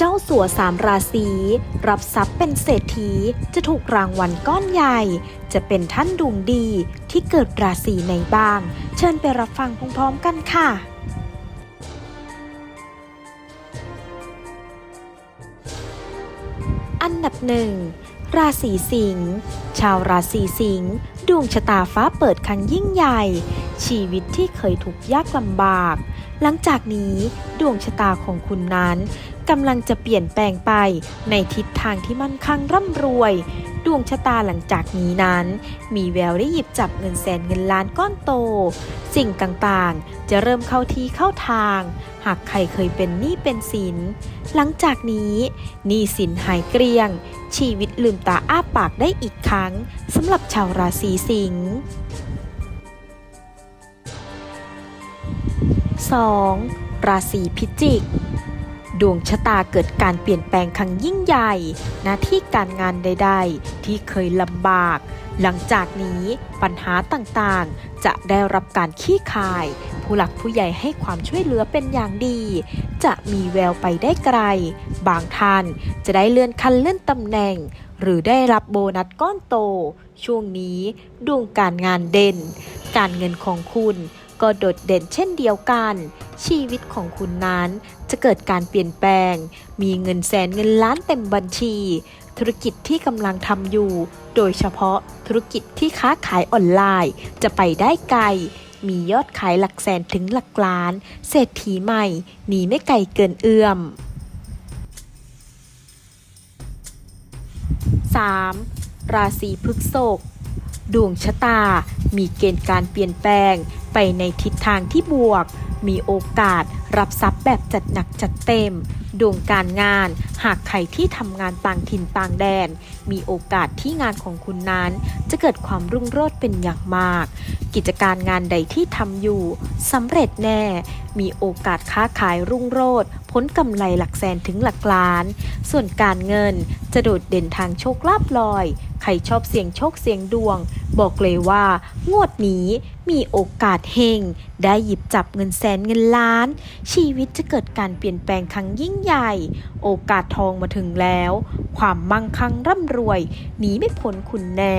เจ้าสัวสามราศีรับทรัพย์เป็นเศรษฐีจะถูกรางวัลก้อนใหญ่ จะเป็นท่านดวงดีที่เกิดราศีไหนบ้าง เชิญไปรับฟังพร้อมๆกันค่ะอันดับหนึ่งราศีสิงห์ชาวราศีสิงห์ดวงชะตาฟ้าเปิดครั้งยิ่งใหญ่ ชีวิตที่เคยถูกยากลำบาก หลังจากนี้ดวงชะตาของคุณนั้น กำลังจะเปลี่ยนแปลงไป ในทิศทางที่มั่นคงร่ำรวย ดวงชะตาหลังจากนี้นั้น มีแววได้หยิบจับเงินแสนเงินล้านก้อนโต สิ่งต่างๆ จะเริ่มเข้าที่เข้าทาง หากใครเคยเป็นหนี้เป็นสิน หลังจากนี้หนี้สินหายเกลี้ยง ชีวิตลืมตาอ้าปากได้อีกครั้งสำหรับชาวราศีสิงห์ 2. ราศีพิจิก ดวงชะตาเกิดการเปลี่ยนแปลงครั้งยิ่งใหญ่ หน้าที่การงานใดๆ ที่เคยลำบาก หลังจากนี้ปัญหาต่างๆ จะได้รับการขี้คาย ผู้หลักผู้ใหญ่ให้ความช่วยเหลือเป็นอย่างดี จะมีแววไปได้ไกล บางท่านจะได้เลื่อนขั้นเลื่อนตำแหน่ง หรือได้รับโบนัสก้อนโต ช่วงนี้ดวงการงานเด่น การเงินของคุณ ก็โดดเด่นเช่นเดียวกัน ชีวิตของคุณนั้นจะเกิดการเปลี่ยนแปลง มีเงินแสนเงินล้านเต็มบัญชี ธุรกิจที่กำลังทำอยู่ โดยเฉพาะธุรกิจที่ค้าขายออนไลน์ จะไปได้ไกล มียอดขายหลักแสนถึงหลักล้าน เศรษฐีใหม่หนีไม่ไกลเกินเอื้อม 3. ราศีพฤษภดวงชะตา มีเกณฑ์การเปลี่ยนแปลง ไปในทิศทางที่บวก มีโอกาสรับทรัพย์แบบจัดหนักจัดเต็ม ดวงการงาน หากใครที่ทำงานต่างถิ่นต่างแดน มีโอกาสที่งานของคุณนั้น จะเกิดความรุ่งโรจน์เป็นอย่างมาก กิจการงานใดที่ทำอยู่สำเร็จแน่ มีโอกาสค้าขายรุ่งโรจน์พ้นกำไรหลักแสนถึงหลักล้าน ส่วนการเงินจะโดดเด่นทางโชคลาภลอย ใครชอบเสี่ยงโชคเสี่ยงดวง บอกเลยว่า งวดนี้มีโอกาสเฮงได้หยิบจับเงินแสนเงินล้าน ชีวิตจะเกิดการเปลี่ยนแปลงครั้งยิ่งใหญ่ โอกาสทองมาถึงแล้ว ความมั่งคั่งร่ำรวยหนีไม่พ้นคุณแน่